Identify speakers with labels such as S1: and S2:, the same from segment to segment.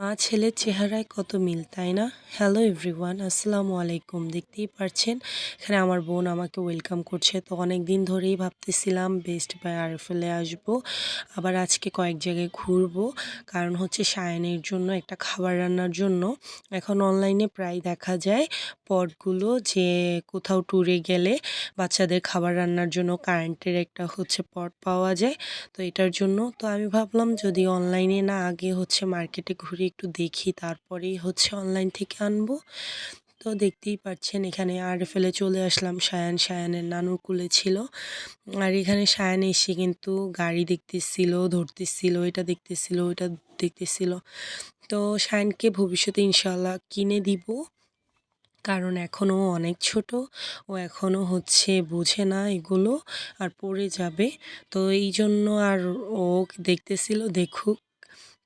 S1: মা ছেলের চেহারায় কত মিল, তাই না? হ্যালো এভরিওয়ান আসসালামু আলাইকুম। দেখতেই পারছেন, এখানে আমার বোন আমাকে ওয়েলকাম করছে। তো অনেক দিন ধরেই ভাবতেছিলাম বেস্ট বাই আরএফএলে আসব। আবার আজকে কয়েক জায়গায় ঘুরবো। কারণ হচ্ছে সায়নের জন্য একটা খাবার রান্নার জন্য। এখন অনলাইনে প্রায় দেখা যায় পটগুলো যে কোথাও ট্যুরে গেলে বাচ্চাদের খাবার রান্নার জন্য কারেন্টের একটা হচ্ছে পট পাওয়া যায়। তো এটার জন্য তো আমি ভাবলাম যদি অনলাইনে না আগে হচ্ছে মার্কেটে ঘুরে একটু দেখি, তারপরেই হচ্ছে অনলাইন থেকে আনব। তো দেখতেই পাচ্ছেন, এখানে আর ফেলে চলে আসলাম, সায়ান। সায়ানের নানুর কুলে ছিল। আর এখানে সায়ান এসে কিন্তু গাড়ি দেখতেছিল, ধরতেছিল, এটা দেখতেছিল, ওইটা দেখতেছিল। তো সায়ানকে ভবিষ্যতে ইনশাল্লাহ কিনে দিব। কারণ এখনও অনেক ছোট, ও এখনও হচ্ছে বোঝে না এগুলো, আর পড়ে যাবে। তো এই জন্য আর ও দেখতেছিল, দেখুক।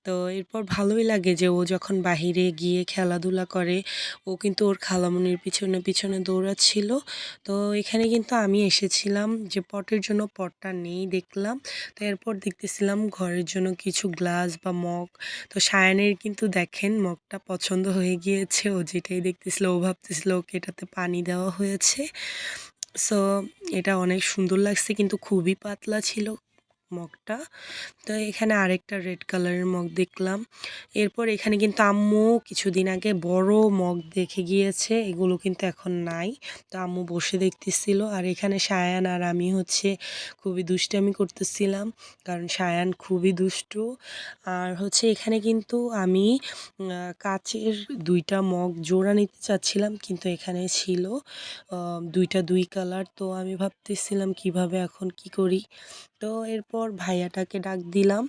S1: তো এরপর ভালোই লাগে যে ও যখন বাহিরে গিয়ে খেলাধুলা করে, ও কিন্তু ওর খালামুনির পিছনে পিছনে দৌড়াচ্ছিল। তো এখানে কিন্তু আমি এসেছিলাম যে পটের জন্য পটটা নেই দেখলাম। তো এরপর দেখতেছিলাম ঘরের জন্য কিছু গ্লাস বা মগ। তো সায়ানের কিন্তু দেখেন মগটা পছন্দ হয়ে গিয়েছে, ও যেটাই দেখতেছিল ও ভাবতেছিল ওকে এটাতে পানি দেওয়া হয়েছে। সো এটা অনেক সুন্দর লাগছে, কিন্তু খুবই পাতলা ছিল। মগটা। তো এখানে আরেকটা রেড কালারের মগ দেখলাম। এরপর এখানে কিন্তু আম্মু কিছুদিন আগে বড় মগ দেখে গিয়েছে, এগুলো কিন্তু এখন নাই। তো আম্মু বসে দেখতেছিল আর এখানে সায়ান আর আমি হচ্ছে খুবই দুষ্টামি করতেছিলাম, কারণ সায়ান খুবই দুষ্টু। আর হচ্ছে এখানে কিন্তু আমি কাচের দুইটা মগ জোড়া নিতে চাচ্ছিলাম, কিন্তু এখানে ছিল দুইটা দুই কালার। তো আমি ভাবতেছিলাম কীভাবে এখন কি করি। তো এরপর ভাইয়াটাকে ডাক দিলাম।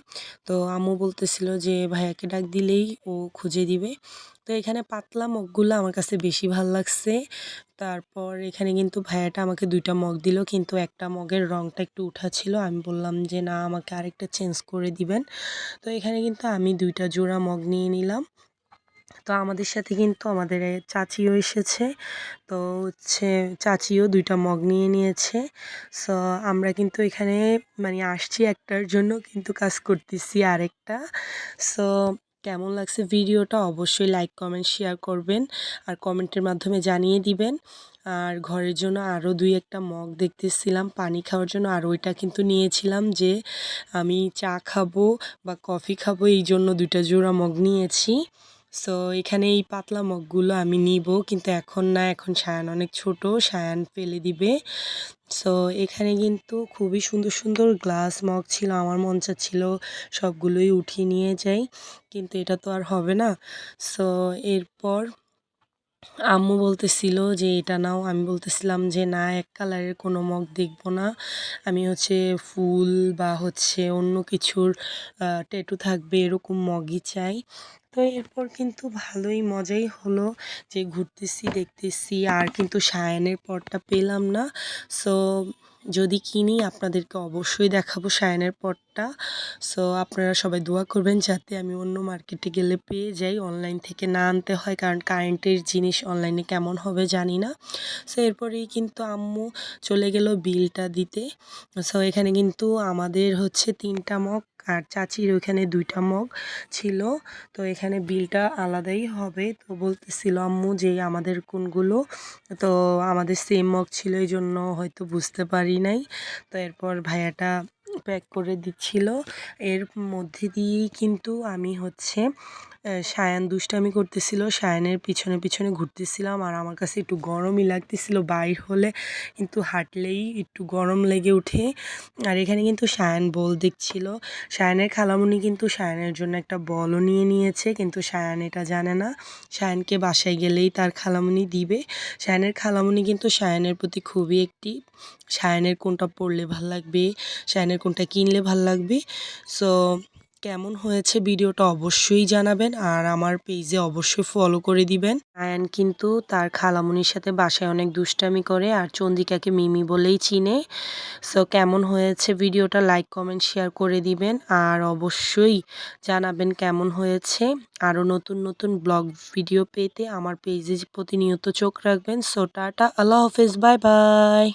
S1: তো আম্মু বলতেছিল যে, ভাইয়াকে ডাক দিলেই ও খুঁজে দিবে। তো এখানে পাতলা মগগুলো আমার কাছে বেশি ভালো লাগছে। তারপর এখানে কিন্তু ভাইয়াটা আমাকে দুইটা মগ দিল, কিন্তু একটা মগের রঙটা একটু উঠা ছিল। আমি বললাম যে, না, আমাকে আরেকটা চেঞ্জ করে দিবেন। তো এখানে কিন্তু আমি দুইটা জোড়া মগ নিয়ে নিলাম। তো আমাদের সাথে কিন্তু আমাদের চাচিও এসেছে। তো হচ্ছে চাচিও দুইটা মগ নিয়ে নিয়েছে। সো আমরা কিন্তু এখানে মানে আসছি একটার জন্য কিন্তু কাজ করতেছি আরেকটা। সো কেমন লাগছে ভিডিওটা অবশ্যই লাইক, কমেন্ট, শেয়ার করবেন আর কমেন্টের মাধ্যমে জানিয়ে দিবেন। আর ঘরের জন্য আরও দুই একটা মগ দেখতেছিলাম, পানি খাওয়ার জন্য। আর ওইটা কিন্তু নিয়েছিলাম যে আমি চা খাব বা কফি খাব, এই জন্য দুইটা জোড়া মগ নিয়েছি। সো এখানে এই পাতলা মগগুলো আমি নিব, কিন্তু এখন না, এখন সায়ান অনেক ছোট, সায়ান ফেলে দিবে। সো এখানে কিন্তু খুবই সুন্দর সুন্দর গ্লাস মগ ছিল, আমার মন ছিল সবগুলোই উঠিয়ে নিয়ে যাই, কিন্তু এটা তো আর হবে না। সো এরপর আম্মু বলতেছিল যে, এটা নাও। আমি বলতেছিলাম যে, না, এক কালারের কোনো মগ দেখব না। আমি হচ্ছে ফুল বা হচ্ছে অন্য কিছুর ট্যাটু থাকবে, এরকম মগই চাই। তো এরপর কিন্তু ভালোই মজাই হলো যে, ঘুরতেছি, দেখতেছি। আর কিন্তু সায়ানের পরটা পেলাম না। সো, যদি কিনি, আপনাদেরকে অবশ্যই দেখাবো সায়ানের পরটা। সো আপনারা সবাই দোয়া করবেন যাতে আমি অন্য মার্কেটে গেলে পেয়ে যাই। অনলাইন থেকে না আনতে হয়, কারণ কারেন্টের জিনিস অনলাইনে কেমন হবে জানি না। সো এরপরেই কিন্তু আম্মু চলে গেল বিলটা দিতে। সো এখানে কিন্তু আমাদের হচ্ছে তিনটা মগ আর চাচির ওইখানে দুইটা মগ ছিল। তো, এখানে বিলটা আলাদাই হবে। তো, বলতেছিল আম্মু যে আমাদের কোনগুলো। তো, আমাদের সেম মগ ছিল এই জন্য হয়তো বুঝতে পারি নাই। তো, এরপর ভাইয়াটা প্যাক করে দিচ্ছিল। এর মধ্যে দিয়েই কিন্তু আমি হচ্ছে সায়ান দুষ্টামি করতেছিল, সায়ানের পিছনে পিছনে ঘুরতেছিলাম আর আমার কাছে একটু গরমই লাগতেছিল বাইর হলে, কিন্তু হাঁটলেই একটু গরম লেগে উঠে আর এখানে কিন্তু সায়ান বল দেখছিল। সায়ানের খালামুনি কিন্তু সায়ানের জন্য একটা বলও নিয়ে নিয়েছে, কিন্তু সায়ান এটা জানে না। সায়ানকে বাসায় গেলেই তার খালামুনি দিবে। সায়ানের খালামুনি কিন্তু সায়ানের প্রতি খুবই একটি সায়ানের কোনটা পড়লে ভালো লাগবে? সায়ানের কোনটা কিনলে ভালো লাগবে? সো কেমন হয়েছে ভিডিওটা অবশ্যই জানাবেন আর আমার পেজে অবশ্যই ফলো করে দিবেন। আয়ান কিন্তু তার খালামুনির সাথে বাসায় অনেক দুষ্টামি করে আর চন্দিকাকে মিমি বলেই চিনে। সো কেমন হয়েছে ভিডিওটা লাইক কমেন্ট শেয়ার করে দিবেন আর অবশ্যই জানাবেন কেমন হয়েছে। আরও নতুন নতুন ব্লগ ভিডিও পেতে আমার পেজে প্রতিনিয়ত চোখ রাখবেন। সো টাটা, আল্লাহ হাফেজ বাই বাই